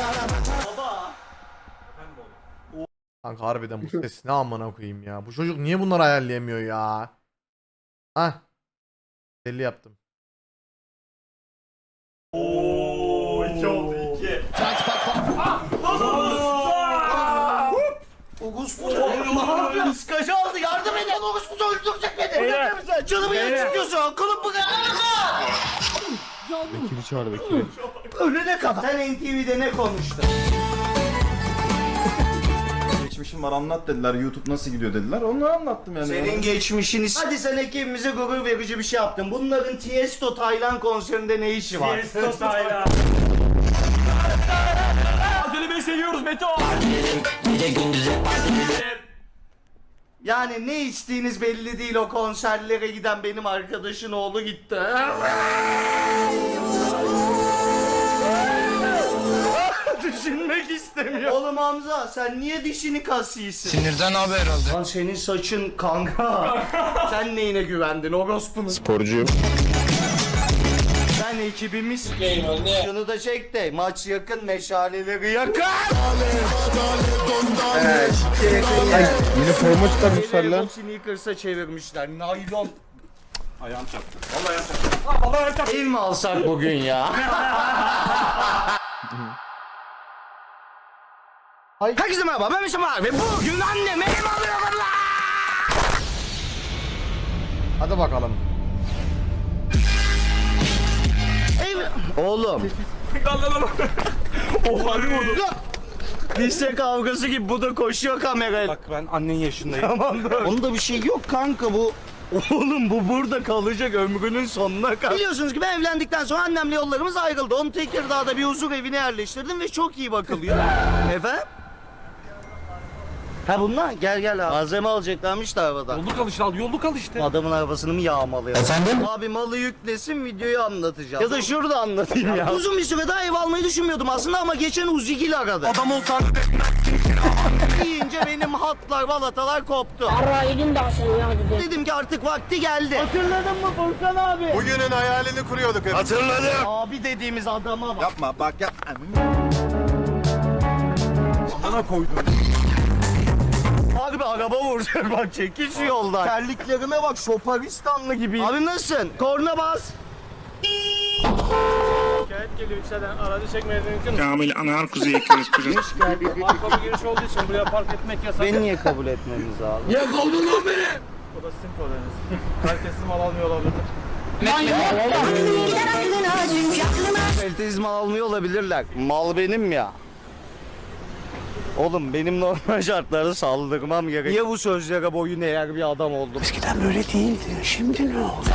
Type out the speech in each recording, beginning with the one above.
Baba. Kanka harbiden bu ses ne amına koyayım ya. Bu çocuk niye bunları ayarlayamıyor ya? Hah. Belli yaptım. Oo, iki oldu iki. Orospu ne yapıyorsun? Kıskacı aldı yardım edin. Orospu öldürecek beni. Canımı yanı çıkıyorsun. Akılım bu kadar. Bekir'i çağır Bekir'i. Ölene kadar. Sen NTV'de ne konuştun? Geçmişim var anlat dediler. YouTube nasıl gidiyor dediler. Onları anlattım yani. Senin geçmişini... Hadi sen ekibimize gurur verici bir şey yaptın. Bunların Tiesto Taylan konserinde ne işi var? Tiesto Taylan. Adını Bey seviyoruz Beto. Yani ne içtiğiniz belli değil o konserlere giden benim arkadaşın oğlu gitti. Düşünmek istemiyor. Oğlum Hamza sen niye dişini kasıyorsun? Sinirden abi herhalde. Lan senin saçın kanka. sen neyine güvendin orospunun? Sporcuyum. Ben ekibimiz. Şunu da çek de maç yakın meşaleleri yakın. Evet. Yeni forma çıkarmışlar lan. Sneakers'a çevirmişler. Naylon. Ayağım çarptı. Allah yardım. Ev mi alsak bugün ya? Hay- Herkese merhaba ben Mesut abi. Bugün annem ev alıyorum lan. Hadi bakalım. Oğlum. Lan lan lan. Oh harbi vurdu. Lise kavgası gibi bu da koşuyor kamerayla. Bak ben annen yaşındayım. Tamam da. Onda bir şey yok kanka bu. Oğlum bu burada kalacak ömrünün sonuna kadar. Biliyorsunuz ki ben evlendikten sonra annemle yollarımız ayrıldı. Onu Tekirdağ'da bir huzur evine yerleştirdim ve çok iyi bakılıyor. Efendim? Ha bunlar gel gel abi. Malzeme alacaklarmış da arabada. Yolluk al işte al yolluk al işte. Adamın arabasını mı yağmalıyor? Efendim? Abi malı yüklesin videoyu anlatacağım. Ya da şurada anlatayım ya. Uzun bir süre daha ev almayı düşünmüyordum aslında ama geçen Uzigil aradı. Adam olsan deyince benim hatlar balatalar koptu. Ara elin de asın ya dedi. Dedim ki artık vakti geldi. Hatırladın mı Furkan abi? Bugünün hayalini kuruyorduk hep. Hatırladım. Abi dediğimiz adama bak. Yapma bak yap. Bana koydum. Araba vuracak bak çekiş yoldan. Terliklerime bak şoparistanlı gibi. Abi nasılsın? Korna bas. Şikayet geliyor yükselden aracı çekmeye mümkün mü? Kamil Anar Kuzey Kırız Kırız. Arka bir giriş olduğu için buraya park etmek yasak. Beni niye kabul etmeniz lazım? O da sizin probleminiz. Herkes mal almıyor olabilir. Kalitesiz mal almıyor olabilirler. Mal benim ya. Oğlum benim normal şartlarda saldırmam gerek. Niye bu sözlere boyun eğer bir adam oldum? Eskiden böyle değildi. Şimdi ne oldu?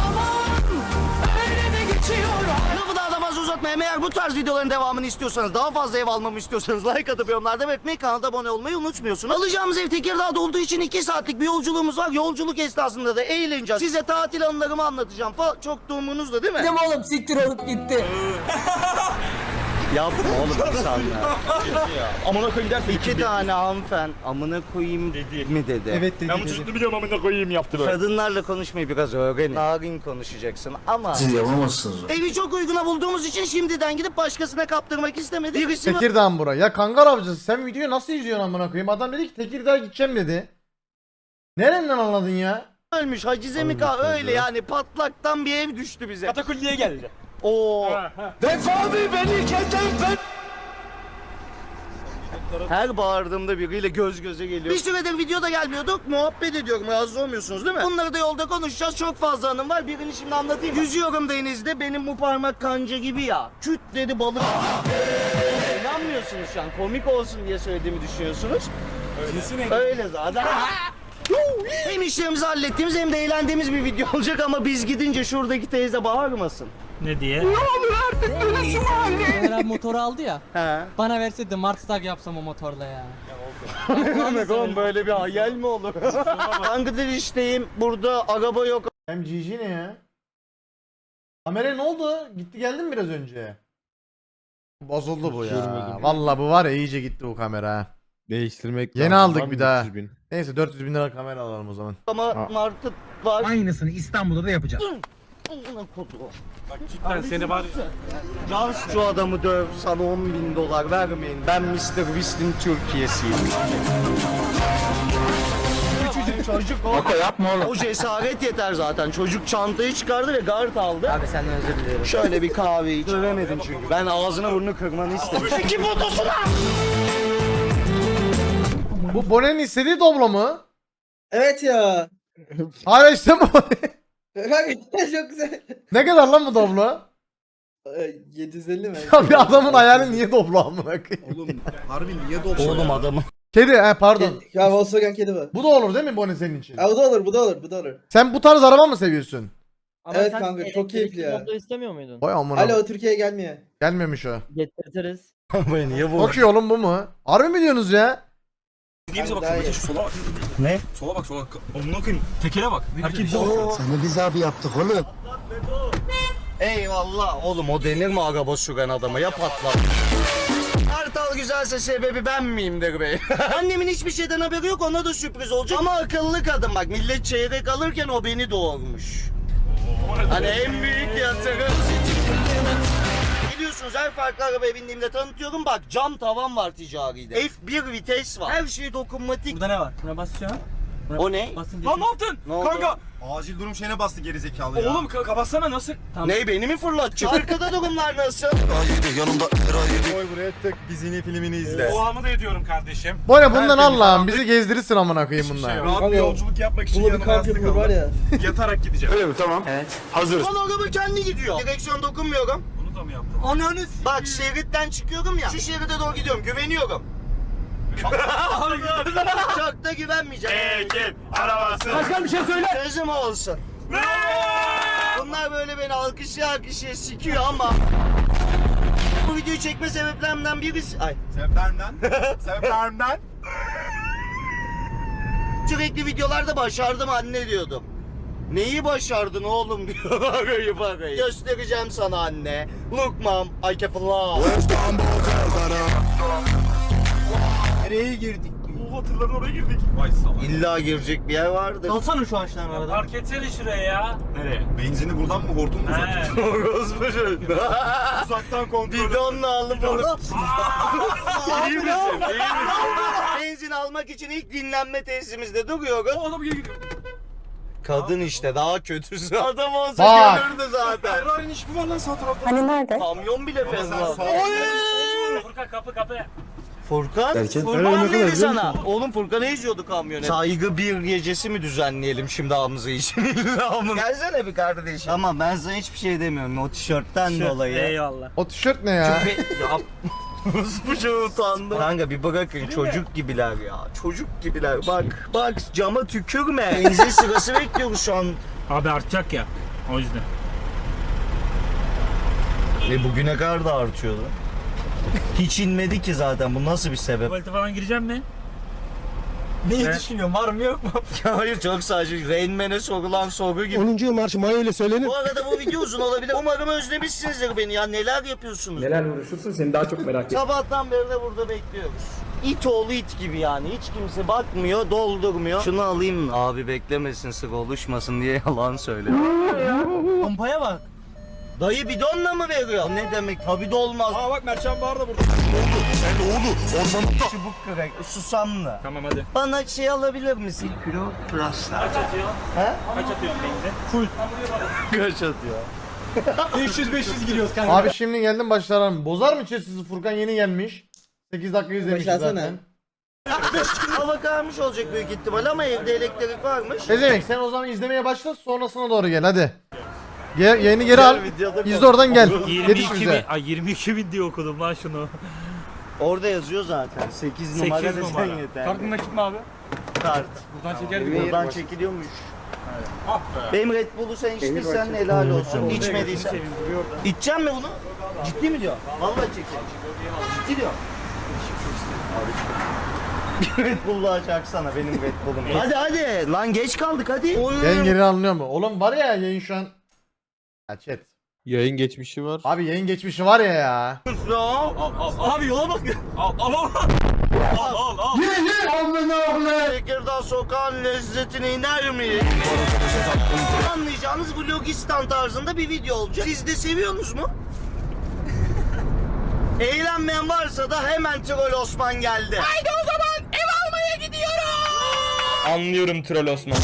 Lafı daha da fazla uzatmayayım. Eğer bu tarz videoların devamını istiyorsanız, daha fazla ev almamı istiyorsanız like atıp yorumlarda belirtmeyi, kanalda abone olmayı unutmuyorsunuz. Alacağımız ev Tekirdağ'da olduğu için 2 saatlik bir yolculuğumuz var. Yolculuk esnasında da eğleneceğiz. Size tatil anılarımı anlatacağım. Fa çok durumunuzda değil mi? Dedim oğlum siktir olup gitti. Yapma oğlum insanlar. Amına koyayım derse İki tane hanımefendi amına koyayım dedi. mi dedi. Evet dedi. Ben bu çocuklu biliyorum amına koyayım yaptı böyle. Kadınlarla konuşmayı biraz öğrenin. Narin konuşacaksın ama... Siz yapamazsınız. Evi çok uyguna bulduğumuz için şimdiden gidip başkasına kaptırmak istemedik. Birisi Tekirdağ bura? Ya kangal avcısı sen videoyu nasıl izliyorsun amına koyayım? Adam dedi ki Tekirdağ'a gideceğim dedi. Nereden anladın ya? ölmüş Hacize mi ka öyle yani patlaktan bir ev düştü bize. Katakulliye geldi. Oo. Defabi beni keten Her bağırdığımda biriyle göz göze geliyor. Bir süredir videoda gelmiyorduk. Muhabbet ediyorum. Rahatsız olmuyorsunuz değil mi? Bunları da yolda konuşacağız. Çok fazla anım var. Birini şimdi anlatayım. Yüzüyorum denizde. Benim bu parmak kanca gibi ya. Küt dedi balık. İnanmıyorsunuz şu an. Komik olsun diye söylediğimi düşünüyorsunuz. Öyle zaten. hem işlerimizi hallettiğimiz hem de eğlendiğimiz bir video olacak ama biz gidince şuradaki teyze bağırmasın. Ne diye? Ömer abi motoru aldı ya. He. Bana verseydi Mart Tag yapsam o motorla ya. Ne demek oğlum böyle bir hayal mi olur? Bangladeş'teyim. Burada araba yok. MGG ne ya? Kamera ne oldu? Gitti geldin mi biraz önce? Bozuldu bu ya. Vallahi bu var ya iyice gitti bu kamera. ha. Değiştirmek Yeni lazım. aldık Var mı bir daha. 300 bin? Neyse 400 bin lira kamera alalım o zaman. Ama martı var. Aynısını İstanbul'da da yapacağız. Bak cidden seni var Cans şu adamı döv sana 10 bin dolar vermeyin. Ben Mr. Beast'in Türkiye'siyim. Küçücük çocuk o. Kaka yapma oğlum. O cesaret yeter zaten. Çocuk çantayı çıkardı ve guard aldı. Abi senden özür dilerim. Şöyle bir kahve iç. Dövemedin çünkü. Ben ağzına burnunu kırmanı istemiştim. İki fotosuna. Bu Bonen'in istediği Doblo mu? Evet ya. Hala işte bu. Kanka çok güzel. ne kadar lan bu Doblo? Ee, 750 mi? Ya bir adamın hayali niye Doblo amına koyayım? Oğlum harbi niye dolsa Oğlum adamı. Kedi he pardon. Ya Volkswagen kedi bu. Bu da olur değil mi Bone senin için? Ha, bu da olur, bu da olur, bu da olur. Sen bu tarz araba mı seviyorsun? Evet kanka çok keyifli ya. istemiyor muydun? Vay amına. Alo Türkiye'ye gelmiyor. Gelmemiş o. Getiririz. Niye bu? Okey oğlum bu mu? Harbi mi diyorsunuz ya? Abi, daha iyi. Ne? Sola bak sola. Onunla koyayım. Tekere bak. Herkes Eyvallah. Oğlum o denir mi araba süren adama ya patlar. Kartal güzelse sebebi ben miyimdir bey? Annemin hiçbir şeyden haberi yok ona da sürpriz olacak. Ama akıllı kadın bak millet çeyrek alırken o beni doğurmuş. Hani en büyük yatırım. Biliyorsunuz her farklı arabaya bindiğimde tanıtıyorum bak cam tavan var ticaride. F1 vites var. Her şey dokunmatik. Burada ne var? Buna basacağım. O ne? Basınca. Lan ne yaptın? Ne oldu? Kanka. Acil durum şeyine bastı gerizekalı ya. Oğlum ka- kapatsana nasıl? Tamam. Ne beni mi fırlatacak? Arkada durumlar nasıl? Koy buraya tık dizini filmini izle. Oğamı da ediyorum kardeşim. Bone bundan Tertemiz al lan. Bizi gezdirirsin amına koyayım şey bundan. yok. Rahat bir yolculuk yapmak için yanıma yastık var ya. Yatarak gideceğim. Öyle mi? Tamam. Hazırız. Lan araba kendi gidiyor. Direksiyon dokunmuyorum. Mı yaptın? Ananı Bak şeritten çıkıyorum ya. Şu şeride doğru gidiyorum. Güveniyorum. Çok da güvenmeyeceğim. Ekip arabası. Başkan bir şey söyle. Sözüm olsun. Bunlar böyle beni alkışlaya alkışlaya sikiyor ama bu videoyu çekme sebeplerimden birisi... Ay. Sebeplerimden. Sebeplerimden. Sürekli videolarda başardım anne diyordum. Neyi başardın oğlum diyor. Bakayım bakayım. Göstereceğim sana anne. Look mom, I can fly. Nereye girdik? Bu hatırların oraya girdik. Vay salak. İlla girecek bir yer vardır. Alsana şu ağaçtan arada. Park etsene şuraya ya. Nereye? Benzini buradan mı hortum mu? He. Orospu çocuğu. Uzaktan kontrol. Bidonla alıp onu. İyi misin? İyi misin? Benzin almak için ilk dinlenme tesisimizde duruyoruz. O adam geri gidiyor. Kadın işte daha kötüsü. Adam olsa Bak. görürdü zaten. Ferrari'nin işi var lan sağ tarafta? Hani nerede? Kamyon bile fena. Furkan kapı kapı. Furkan? Furkan dedi sana. Oğlum Furkan'ı izliyordu kamyonet. Saygı bir gecesi mi düzenleyelim şimdi Hamza için? Hamza. Gelsene bir kardeşim. Ama ben sana hiçbir şey demiyorum o tişörtten dolayı. Eyvallah. O tişört ne ya? Bu şey utandım. Kanka bir bırakın çocuk gibiler ya. Çocuk gibiler. Bak bak cama tükürme. Benzin sırası bekliyoruz şu an. Abi artacak ya. O yüzden. Ve bugüne kadar da artıyordu. Hiç inmedi ki zaten. Bu nasıl bir sebep? Tuvalete falan gireceğim mi? Neyi Ne? düşünüyorsun? Var mı yok mu? Hayır çok saçma. Rain Man'e sorulan soru gibi. 10. yıl marşı Maya ile söylenir. Bu arada bu video uzun olabilir. Umarım özlemişsinizdir beni ya. Neler yapıyorsunuz? Neler uğraşıyorsun seni daha çok merak ettim. Sabahtan beri de burada bekliyoruz. İt oğlu it gibi yani. Hiç kimse bakmıyor, doldurmuyor. Şunu alayım? Abi beklemesin sık oluşmasın diye yalan söylüyor. Pompaya bak. Dayı bidonla mı veriyor? Ne demek? Tabii de olmaz. Aa bak Mertcan Bahar da burada. Çubuk kırık, susamlı. Tamam hadi. Bana şey alabilir misin? Kilo plus. Kaç atıyor? He? Kaç atıyor benzin? Kaç atıyor? 500-500 giriyoruz kanka. Abi şimdi geldim başlarım. Bozar mı çesizi Furkan yeni gelmiş. 8 dakika izlemiş Başlasana. zaten. Hava karmış olacak büyük ihtimal ama evde elektrik varmış. Ne demek sen o zaman izlemeye başla sonrasına doğru gel hadi. Gel, yayını geri al. İzle oradan gel. Yetiş 22 bin, bize. ay 22 bin diye okudum lan şunu. Orada yazıyor zaten. 8 numara 8 desen numara. yeter. Kartın nakit mi abi? Kart. Buradan çeker Buradan çekiliyormuş. Benim Red Bull'u sen içtiysen helal olsun. İçmediysen. İçeceğim mi bunu? Ciddi mi diyor? Vallahi çekelim. Ciddi diyor. Red Bull'u aç açsana benim Red Bull'um. Hadi hadi. Lan geç kaldık hadi. Oy. Yayın geri alınıyor mu? Oğlum var ya yayın şu an. Ya chat. Yayın geçmişi var. Abi yayın geçmişi var ya ya. Ya. Abi yola bak. Al al al. Al al al. Tekirdağ sokağın lezzetine iner mi? Anlayacağınız vlogistan tarzında bir video olacak. Siz de seviyorsunuz mu? Eğlenmeyen varsa da hemen Troll Osman geldi. Haydi o zaman ev almaya gidiyoruz. Anlıyorum Troll Osman.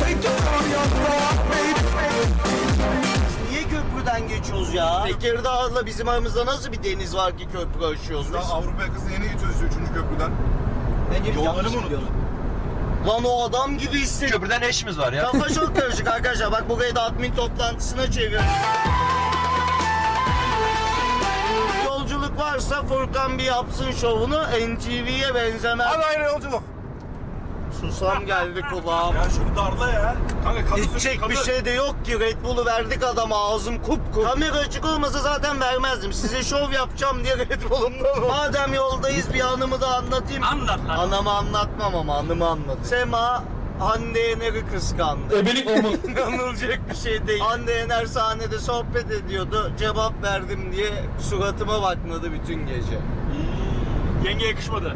Köprüden geçiyoruz ya? Tekirdağ'la bizim aramızda nasıl bir deniz var ki köprü aşıyoruz biz? Daha Avrupa yakası yeni geçiyoruz 3. köprüden. Bence biz Yolları yanlış mı biliyoruz. Lan o adam gibi hissediyorum. Köprüden ne işimiz var ya? Kafa çok karışık arkadaşlar. Bak burayı da admin toplantısına çeviriyorum. Yolculuk varsa Furkan bir yapsın şovunu. NTV'ye benzemez. Hadi ayrı yolculuk. Susam geldi kulağım. Ya şunu darla ya. Kanka kadın İçecek bir şey de yok ki. Red Bull'u verdik adama ağzım kupkup. Kamera açık olmasa zaten vermezdim. Size şov yapacağım diye Red Bull'umda. Madem yoldayız bir anımı da anlatayım. Anlat lan. Anamı anlatmam ama anımı anlat. Sema Hande Yener'i kıskandı. Ebelik o mu? İnanılacak bir şey değil. Hande Yener sahnede sohbet ediyordu. Cevap verdim diye suratıma bakmadı bütün gece. Yenge yakışmadı.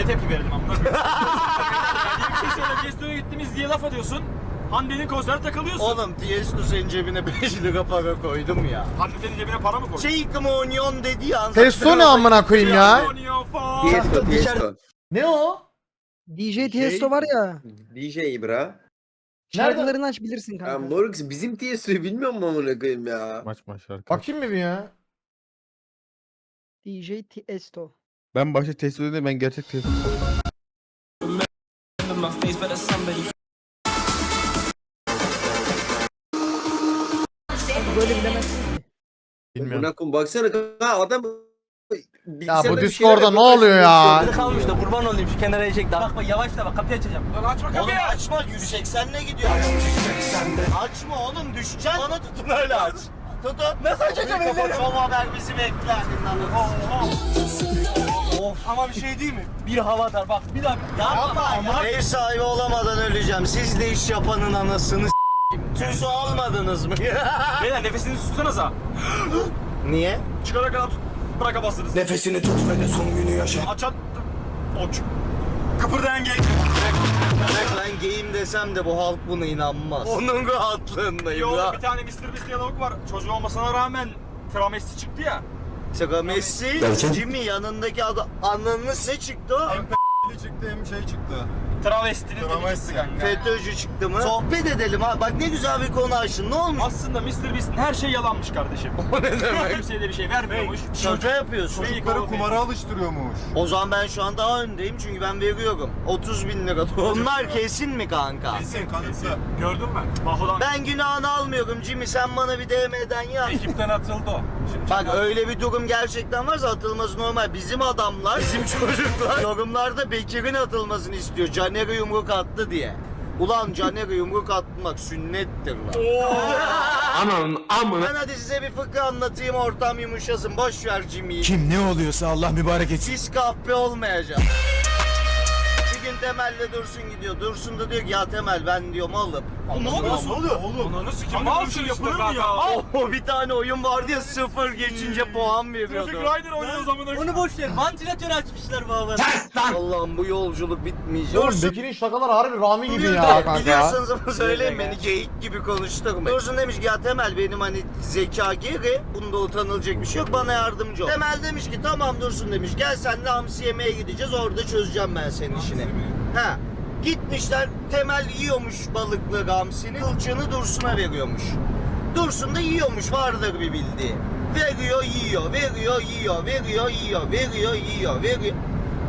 Ne tepki verelim amına koyayım? Yani bir şey söyle. Gesto'ya gittiniz diye laf atıyorsun. Hande'nin konserine takılıyorsun. Oğlum Tiesto senin cebine 5 lira para koydum ya. Hande senin cebine para mı koydu? Şey Onion dedi ya. Testo ne amına koyayım ya? Tiesto, Tiesto. Ne o? DJ Tiesto var ya. DJ İbra. Şarkılarını aç bilirsin Ya kanka. moruk bizim Tiesto'yu bilmiyor musun amına koyayım ya? Maç maç şarkı. Bakayım mı bir ya? DJ Tiesto. Ben başta test dedim ben gerçek test. Böyle bilemezsin. Bilmiyorum. Buna koyayım baksana kanka adam Ya bu Discord'da ne oluyor ya? kalmış da kurban olayım şu kenara yiyecek daha. Bak bak yavaş da bak kapıyı açacağım. Lan açma Oğlum kapıyı. açma 180'le gidiyor. Açma oğlum düşeceksin. Bana tutun öyle aç. Tutun. Nasıl açacağım elleri? Son haber bizi bekler. Of ama bir şey değil mi? Bir hava atar bak bir daha. Yapma ya. Ev sahibi olamadan öleceğim. Siz de iş yapanın anasını. Tuzu almadınız mı? Beyler nefesinizi tutsanıza. Niye? Çıkana kadar tut. Bıraka bastınız. Nefesini tut ve de son günü yaşa. Aç at. Oç. Kıpırdayan gel. Ben geyim desem de bu halk buna inanmaz. Onun rahatlığındayım Yolda ya. bir tane Mr. Beast diyalog var. Çocuğu olmasına rağmen travesti çıktı ya. Sıra Messi, Gerçek. Jimmy yanındaki adam. Ananı se çıktı. Hem çıktı hem şey çıktı. Travestinin Travesti kanka. FETÖ'cü çıktı mı? Sohbet edelim ha. Bak ne güzel bir konu açtın. Ne olmuş? Aslında Mr. Beast'in her şey yalanmış kardeşim. O ne demek? Kimseye de bir şey vermiyormuş. Şaka yapıyorsun. Çocukları kumara alıştırıyormuş. O zaman ben şu an daha öndeyim çünkü ben veriyorum. 30 bin lira. Onlar kesin mi kanka? Kesin kanıtlı. Gördün mü? Bahodan Ben günahını almıyorum Jimmy sen bana bir DM'den yap. ekipten atıldı o. Şimdi Bak öyle bir durum gerçekten varsa atılması normal. Bizim adamlar, bizim çocuklar yorumlarda Bekir'in atılmasını istiyor. Caner'e yumruk attı diye. Ulan Caner'e yumruk atmak sünnettir lan. Ananın amına. Ben hadi size bir fıkra anlatayım ortam yumuşasın. Boş ver Jimmy'yi. Kim ne oluyorsa Allah mübarek etsin. Siz kahpe olmayacak. Gün Temel'le Dursun gidiyor. Dursun da diyor ki ya Temel ben diyor malım. ne oluyorsun? Ne oluyor oğlum? Onu nasıl kim Mal şey yapılır mı ya? O bir tane oyun vardı ya sıfır geçince puan veriyordu. Traffic Rider oynuyoruz amına. Onu boş ver. Vantilatör açmışlar bu havada. Allah'ım bu yolculuk bitmeyecek. Oğlum Bekir'in şakaları harbi Rami gibi ya kanka. Biliyorsanız ama söyleyin beni geyik gibi konuşturmayın. Dursun demiş ki ya Temel benim hani zeka geri. Bunda utanılacak bir şey yok bana yardımcı ol. Temel demiş ki tamam Dursun demiş gel senle hamsi yemeye gideceğiz orada çözeceğim ben senin işini. Ha. Gitmişler Temel yiyormuş balıklı hamsini kılçığını Dursun'a veriyormuş. Dursun da yiyormuş vardır bir bildiği. Veriyor yiyor, veriyor yiyor, veriyor yiyor, veriyor yiyor, veriyor.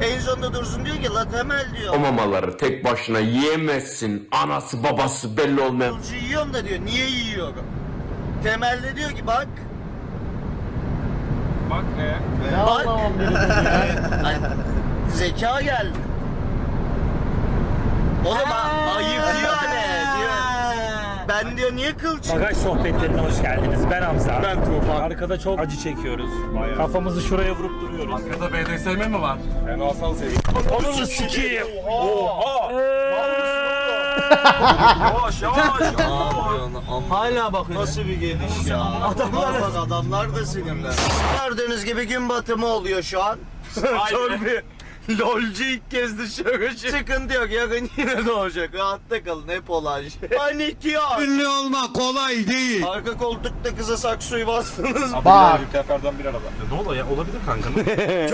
En sonunda Dursun diyor ki la Temel diyor. O mamaları tek başına yiyemezsin. Anası babası belli olmayan. Kılçı yiyorum da diyor. Niye yiyorum? Temelde diyor ki bak. Bak ne? Ne anlamam dedim ya. Ay, zeka geldi. Oğlum a- ayıp diyor ne diyor. Ben diyor niye kılçı? Bagaj sohbetlerine hoş geldiniz. Ben Hamza. Ben Tufan. Arkada çok acı çekiyoruz. Kafamızı şuraya vurup duruyoruz. Arkada BDSM mi var? Ben alsam seveyim. Onu sikeyim. Oha! Yavaş yavaş. Hala bakıyor. Nasıl bir geliş ya? Adamlar bak adamlar da sinirler. Gördüğünüz gibi gün batımı oluyor şu an. Çok bir lolcu ilk kez dışarı çık- Sıkıntı yok yarın yine doğacak. Rahatta kalın hep olan şey. Panik yok. Ünlü olmak kolay değil. Arka koltukta kıza saksuyu bastınız. Bak. Teferden bir araba. Ne oluyor ya? Olabilir kanka.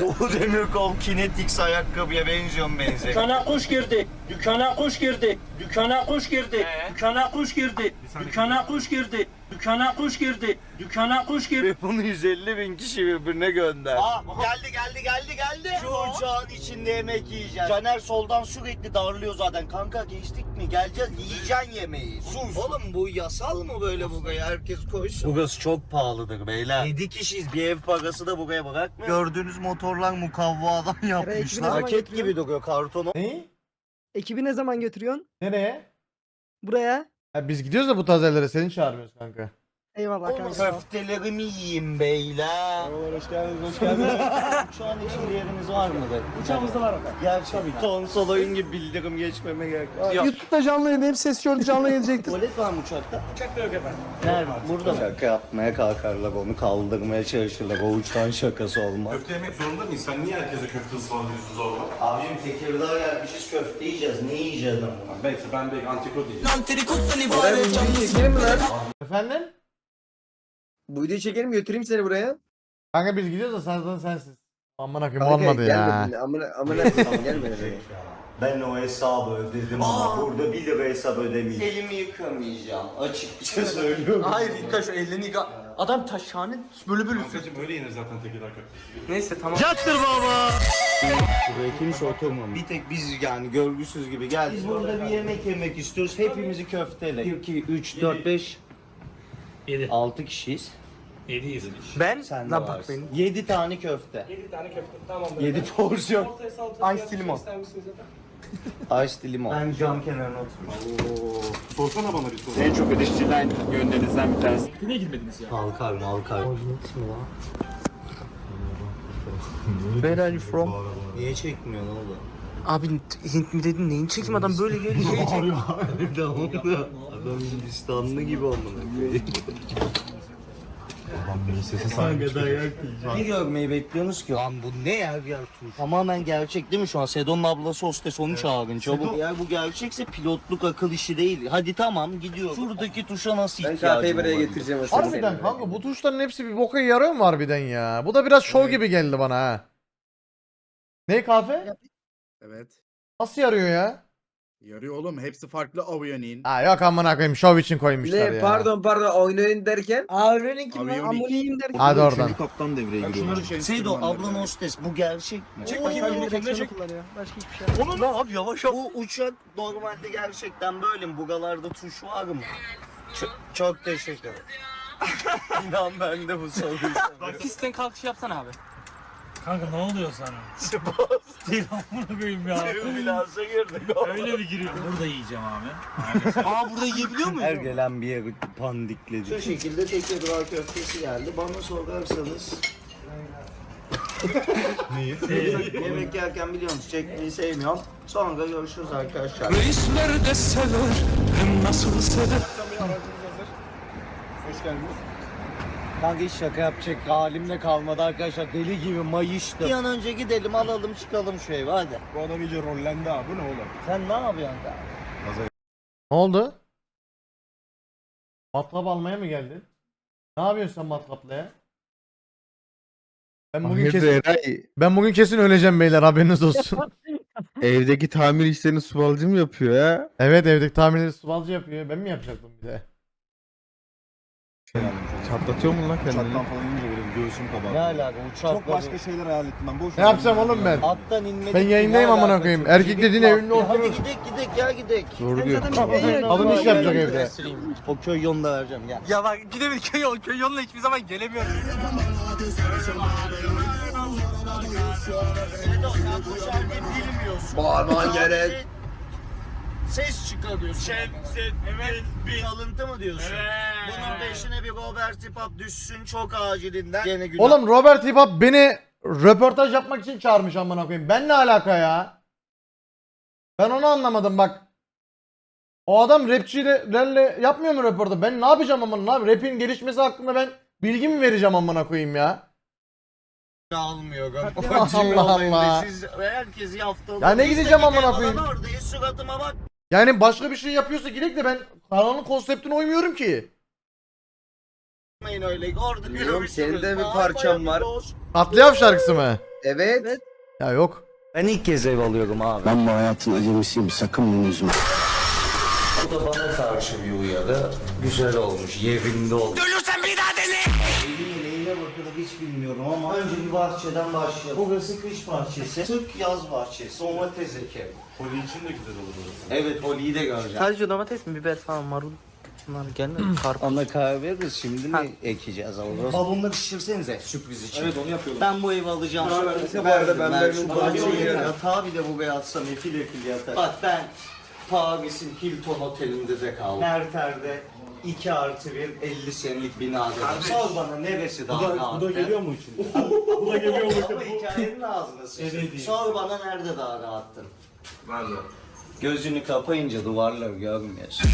Doğu Demirkol Kinetix ayakkabıya benziyor mu benziyor? Dükkana kuş girdi. Dükkana kuş girdi. Dükkana kuş girdi. Dükkana kuş girdi. Dükkana kuş girdi. Dükkana kuş girdi. Dükkana kuş girdi. Ve bunu 150 bin kişi birbirine gönder. Aa, geldi geldi geldi geldi. Şu uçağın içinde yemek yiyeceğiz. Caner soldan sürekli darlıyor zaten. Kanka geçtik mi? Geleceğiz yiyeceksin yemeği. Sus. Oğlum bu yasal mı böyle buraya herkes koysun? Burası çok pahalıdır beyler. 7 kişiyiz bir ev parası da buraya bırakmıyor. Gördüğünüz motorlar mukavvadan yapmışlar. Paket gibi duruyor karton. Ne? Ekibi ne zaman götürüyorsun? Nereye? Buraya. Ha, biz gidiyoruz da bu tarz yerlere seni çağırmıyoruz kanka. Eyvallah Oğlum kanka. köftelerimi yiyeyim beyler. hoş geldiniz, hoş geldiniz. Şu an içinde yeriniz var mıdır? Uçağımızda var efendim. Gerçi konsol oyun gibi bildirim geçmeme gerek yok. YouTube'da canlı yayın hep ses gördü canlı gelecektir. Tuvalet var mı uçakta? Uçakta yok efendim. Nerede? Burada mı? Şaka yapmaya kalkarlar onu kaldırmaya çalışırlar. O uçağın şakası olmaz. Köfte yemek zorunda mıyız? Sen niye herkese köfte ısmarlıyorsun zorla? Abicim Tekirdağ'a gelmişiz köfte yiyeceğiz. Ne yiyeceğiz ama? Belki ben de antrikot diyeceğim. Lan? Efendim? Bu videoyu çekelim götüreyim seni buraya. Kanka biz gidiyoruz da sen zaten sensiz. Aman akım Kanka, olmadı ya. gelmedin. Amına amına koyayım gelmedi. Ben o hesabı ödedim ama burada 1 lira hesap ödemeyeceğim. Elimi yıkamayacağım. Açıkça söylüyorum. Hayır yıka şu elini yıka. Adam taşhane böyle böyle Kankacım öyle yenir zaten Tekirdağ köftesi. Neyse tamam. Buraya kimse oturmamış. Bir tek biz yani görgüsüz gibi geldik. Biz burada bir yemek yemek istiyoruz. Hepimizi köfteyle. 1, 2, 3, 4, 5, 7. 6 kişiyiz. 7 izin. Ben Sen de lan bak varsın. benim. 7 tane köfte. 7 tane köfte. Tamam. 7 porsiyon. Ice limon. Ice limon. Ben cam kenarına oturmuşum. Sorsana bana bir soru. En çok eleştirilen yönlerinizden bir tanesi. Niye gitmediniz ya? Halkar malkar. Where are you from? Niye çekmiyor ne oldu? Abi Hint mi dedin neyin çekim adam böyle şey çek. Tamam da adam Hindistanlı gibi olmalı. Kanka dayak Ne görmeyi bekliyorsunuz ki? Lan bu ne yer yer tuş? Tamamen gerçek değil mi şu an? Sedon'un ablası hostes onu çağırın çabuk. Eğer bu gerçekse pilotluk akıl işi değil. Hadi tamam gidiyoruz. Şuradaki tuşa nasıl Ben ihtiyacım kafeyi buraya olabilir? getireceğim aslında. Harbiden kanka bu tuşların hepsi bir boka yarıyor mu harbiden ya? Bu da biraz şov gibi geldi bana ha. Ne kahve? Evet. Nasıl yarıyor ya? Yarıyor oğlum. Hepsi farklı aviyonin. Ha yok amına koyayım şov için koymuşlar Ne ya. pardon pardon oynayın derken. Avrenin kim lan? Aviyonik. Amoliyim derken. Hadi oradan. kaptan devreye giriyor. Sedo ablan hostes bu gerçek mi? Çek bakayım elini kendine çek. kullanıyor. Başka hiçbir şey yok. Onu ne abi yavaş Bu uçak normalde gerçekten böyle mi? Bugalarda tuş var mı? Çok, çok teşekkür ederim. İnan ben de bu soruyu soruyorum. Pisten kalkış yapsana abi. Kanka ne oluyor sana? Değil amına koyayım ya. Ambulansa girdik. Öyle mi giriyor? Burada yiyeceğim abi. Aa burada yiyebiliyor muyum? Her gelen bir pandikledi. Şu şekilde Tekirdağ köftesi geldi. Bana sorarsanız... Neyi? Yemek yerken biliyorsunuz çekmeyi sevmiyorum. Sonra görüşürüz arkadaşlar. Kanka hiç şaka yapacak halimle kalmadı arkadaşlar. Deli gibi mayıştım. Bir an önce gidelim alalım çıkalım şu eve hadi. Bu adam iyice rollendi abi. Bu ne oğlum? Sen ne yapıyorsun da? Ne oldu? Matkap almaya mı geldin? Ne yapıyorsun sen matkapla ya? Ben bugün Hayırdır kesin, Eray? ben bugün kesin öleceğim beyler haberiniz olsun. Evdeki tamir işlerini subalcı mı yapıyor ya? evet evdeki tamirleri subalcı yapıyor. Ben mi yapacaktım bir de? Çatlatıyor mu lan kendini? Uçaktan falan inince böyle bir göğsüm Ne kabardı. alaka uçakla Çok başka şeyler hayal ettim ben. Boş Ne yapacağım oğlum ben? Attan inmedik. Ben yayındayım ne amına koyayım. Erkek dediğin bak- evinde Ya Hadi oturur. gidek gidek ya gidek. Doğru diyor. Kadın iş yapacak evde. O köy yolunu da vereceğim gel. Ya bak gidemedik köy yolu köy yoluna hiçbir zaman gelemiyorum. Bağırman gerek. Ses çıkarıyorsun. Şemset, evet, bir alıntı mı diyorsun? Bunun peşine bir Robert Tipap düşsün çok acilinden. Gene günah. Oğlum Robert Hip beni röportaj yapmak için çağırmış amına koyayım. Ben ne alaka ya? Ben onu anlamadım bak. O adam rapçilerle yapmıyor mu röportaj? Ben ne yapacağım amına? Ne yapayım? Rap'in gelişmesi hakkında ben bilgi mi vereceğim amına koyayım ya? almıyorum. Allah Allah. Siz herkesi haftalı. Ya ne gideceğim amına koyayım? Oradayız suratıma bak. Yani başka bir şey yapıyorsa gidek de ben kanalın konseptine uymuyorum ki. Yapmayın öyle. Orada Biliyorum, senin de bir parçan var. Katliam şarkısı mı? Evet. Ya yok. Ben ilk kez ev alıyorum abi. Ben bu hayatın acemisiyim sakın bunu üzme. Bu da bana karşı bir uyarı. Güzel olmuş, yerinde olmuş. Hiç bilmiyorum ama önce bir bahçeden başlayalım. Burası kış bahçesi, Türk yaz bahçesi, domates ekerim. Holi için de güzel olur burası. Evet, Holi'yi de göreceğim. Sadece domates mi biber falan marul bunlar gelmedi mi? Karpuz. Ona karar veririz, şimdi mi ekeceğiz onu? Balonları şişirsenize sürpriz için. Evet onu yapıyorum. Ben bu evi alacağım. Bu arada ben kaldım. Yatağı bile buraya atsam efil efil yatar. Bak ben Paris'in Hilton Oteli'nde de kaldım. Merter'de 2 artı 1 50 senelik binada. Sor bana neresi daha rahat? Bu da geliyor mu için? bu da geliyor mu? Ama hikayenin ağzına sıçtın. Sor bana nerede daha rahattın? Nerede? Gözünü kapayınca duvarları görmüyorsun.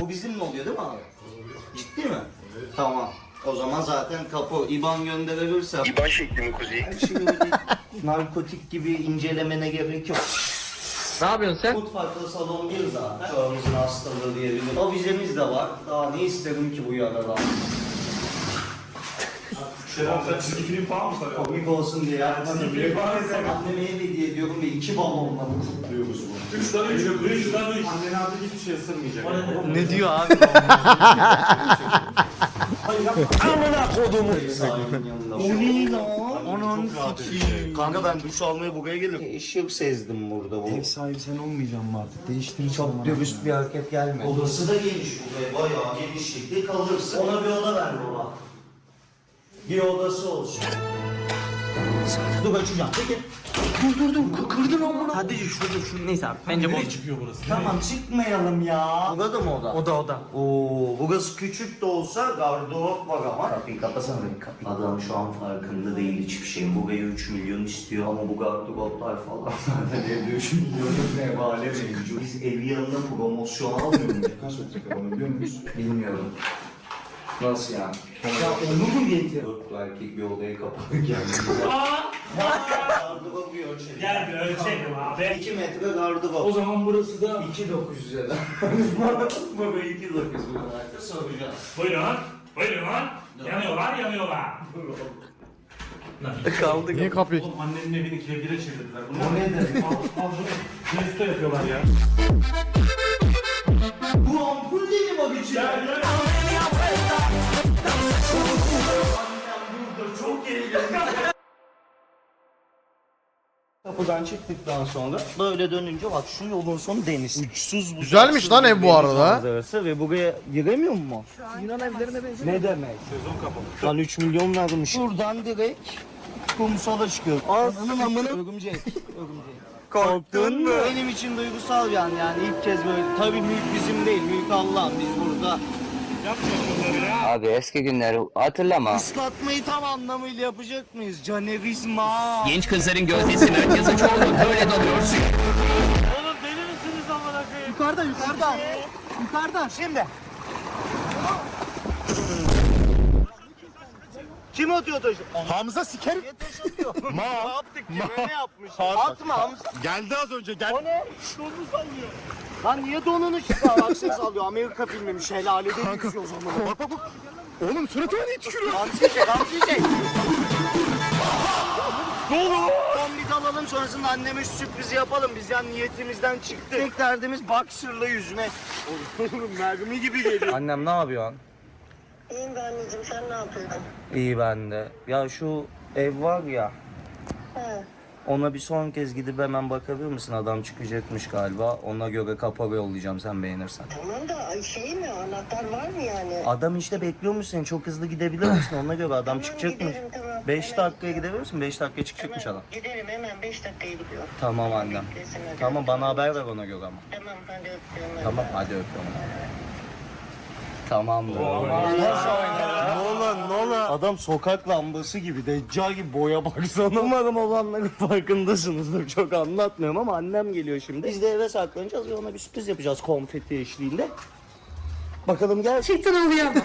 Bu bizimle oluyor değil mi abi? Ciddi mi? Tamam. O zaman zaten kapı IBAN gönderebilirsem. IBAN şekli mi kuzey? Şimdi narkotik gibi incelemene gerek yok. Ne yapıyorsun sen? Mutfakta salon bir zaten. Çağımızın hastalığı diyebilirim. Avizemiz de var. Daha ne isterim ki bu yaradan? Çizgi film falan mı sarıyor? Komik olsun diye yapmadım. Anneme ev hediye ediyorum ve iki balonla bu kutluyoruz bunu. Üç tane üç, üç tane üç. Annen artık hiçbir şey ısırmayacak. Ne diyor abi? Sahibinin yanında. O ne lan? Onun sikiyim. Kanka ben duş almaya buraya gelirim. Işık sezdim burada bu. Ev sahibi sen olmayacaksın mı artık? Değiştirin Çok dürüst bir hareket gelmedi. Odası da geniş buraya bayağı genişlikli kalırsın. Ona bir oda ver baba. Bir odası olsun. Dur açacağım. Peki. Dur dur dur kırdın onu. Hadi şurada şu neyse abi bence bu. çıkıyor burası? Tamam çıkmayalım ya. Burada mı oda? Oda oda. Oo, burası küçük de olsa gardırop var ama. Kapıyı kapasana bir kapıyı. Adam şu an farkında değil hiçbir şeyin. Buraya 3 milyon istiyor ama bu gardıroplar falan zaten evde 3 milyonluk nevale mevcut. Biz ev yanına promosyon almıyor muyuz? Kaç metrekare onu biliyor musun? Bilmiyorum. Nasıl yani? Ya onu mu getir? Dört erkek bir odaya kapanık yani. Gardırop bir ölçelim. Gel bir ölçelim abi. 2 metre gardırop. O zaman burası da 2900 lira. Baba 2900 lira. Soracağız. Buyurun. Buyurun. Yanıyorlar yanıyorlar. Kaldı. Niye kapıyı? Oğlum annenin evini kevgire çevirdiler. O ne demek? Al, al bunu. Resto yapıyorlar ya. Bu ampul değil mi bak içinde? Gel gel. Kapıdan çıktıktan sonra böyle dönünce bak şu yolun sonu deniz. Uçsuz bu. Güzelmiş lan ev bu arada. Manzarası ve buraya giremiyor mu? Yunan evlerine benziyor. Ne demek? Sezon kapalı. Lan 3 milyon vermiş. Buradan direkt kumsala çıkıyor. Ağzının amına örümcek. Örümcek. Korktun mu? Benim için duygusal bir an yani ilk kez böyle. Tabii mülk bizim değil, mülk Allah'ın. Biz burada Abi eski günleri hatırlama. ıslatmayı tam anlamıyla yapacak mıyız? Canerizma. Genç kızların gözdesi merkezi çoğunluk böyle dalıyorsun. Oğlum deli misiniz amına koyayım? Yukarıda yukarıda. Yukarıda. Şimdi. Kim atıyor taşı? Hamza sikerim. Niye taş atıyor? ne yaptık? Kime ne yapmış? Atma Hamza. Geldi az önce gel. O ne? Donunu sallıyor. Lan niye donunu? Aksini sallıyor. Amerika filmiymiş. Şelalede düşüyor o zaman. Bak bak bak. Oğlum suratıma niye tükürüyor? Hamsi çek, hamsi çek. Dolu. Son bir dalalım sonrasında anneme sürprizi yapalım. Biz yani niyetimizden çıktık. Tek derdimiz boxer'la yüzmek. Oğlum mermi gibi geliyor. Annem ne yapıyorsun? İyiyim ben anneciğim sen ne yapıyorsun? İyi ben de. Ya şu ev var ya. Ona bir son kez gidip hemen bakabilir misin? Adam çıkacakmış galiba. Ona göre kapalı yollayacağım sen beğenirsen. Tamam da şey mi anahtar var mı yani? Adam işte bekliyormuş seni. Çok hızlı gidebilir misin? Ona göre adam Tamam, çıkacakmış. giderim, tamam. 5 Hemen dakikaya gidebilir misin? 5 dakikaya çıkacakmış adam. Giderim hemen 5 dakikaya gidiyor. Tamam annem. Beklesin hadi. Tamam bana haber ver ona göre ama. Tamam hadi öpüyorum. Tamam hadi öpüyorum. Tamam. Nolan Nolan. Adam sokak lambası gibi, deccal gibi boya baksana. Umarım olanların farkındasınızdır. Çok anlatmıyorum ama annem geliyor şimdi. Biz de eve saklanacağız ve ona bir sürpriz yapacağız konfeti eşliğinde. Bakalım gerçekten oluyor mu?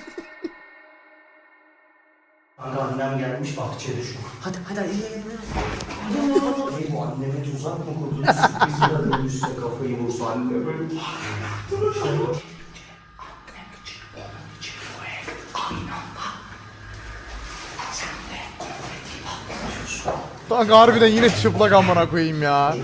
Kanka annem gelmiş bahçede şu. Hadi hadi hadi. Ey bu anneme tuzak mı kurdun? Sürpriz kadın üstüne kafayı vursa anne böyle. Kanka harbiden yine çıplak amına koyayım ya.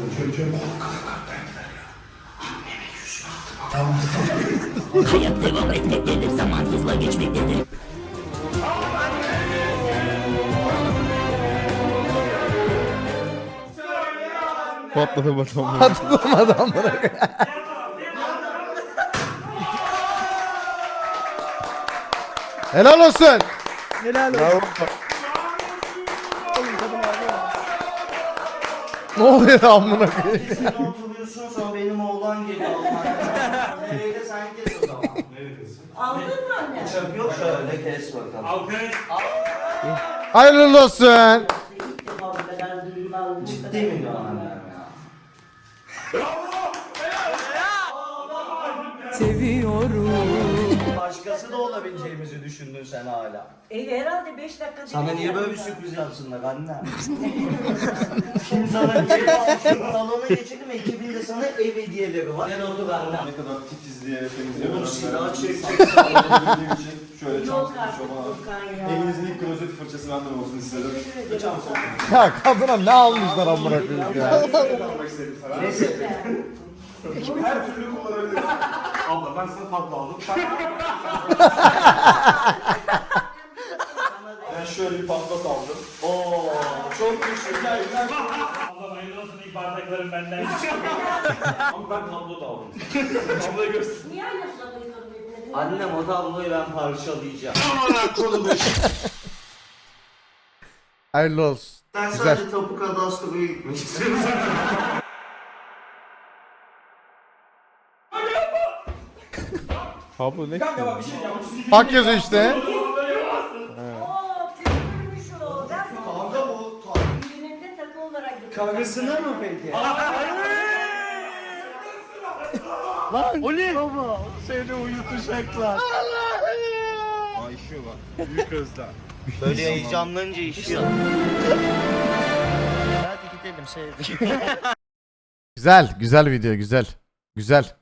Patladı batamı. Atılmadı amına koyayım. Helal olsun. Helal olsun. Ne oluyor amına koyayım? Sen oturuyorsun sonra benim oğlan geliyor. Nereye de sen kes o zaman. Aldın mı anne? Bıçak yok şöyle kes bakalım. Hayırlı olsun. Ciddi mi diyor annem Başkası da olabileceğimizi düşündün sen hala. E, herhalde 5 dakika Sana niye böyle bir sürpriz yapsınlar anne? Kim sana niye yapsın? Salona geçelim ekibin de sana ev hediyeleri var. Gel otur anne. Ne kadar titizliğe temizliğe Oğlum silah çek. için şöyle tutmuş Furkan ya. Evinizin ilk klozet fırçası benden olsun istedim. Çam Ya kadına ne almışlar amına koyayım ya. almak istedim sana. Neyse. Her türlü kullanabilirsin. Abla ben sana tablo aldım. ben şöyle bir paspas aldım. Oo, çok güçlü. Gel gel. Allah hayırlı olsun ilk bardaklarım benden. Ama ben tablo da aldım. Tabloyu göster. Niye birbirine? Annem o tabloyu ben parçalayacağım. Hayırlı olsun. Ben Güzel. sadece tapu kadastroya gitmek istiyorum. Tablo ne? Kanka bak bir şey diyeceğim. Bak yazıyor işte. Oo, kötüymüş o. Ben Kanka bu düğünümde takı olarak gittim. Karısına mı peki? Ayşe bak. Büyük özlem. Böyle heyecanlanınca işiyor. Hadi gidelim sevdik. Güzel, güzel video, güzel. Güzel.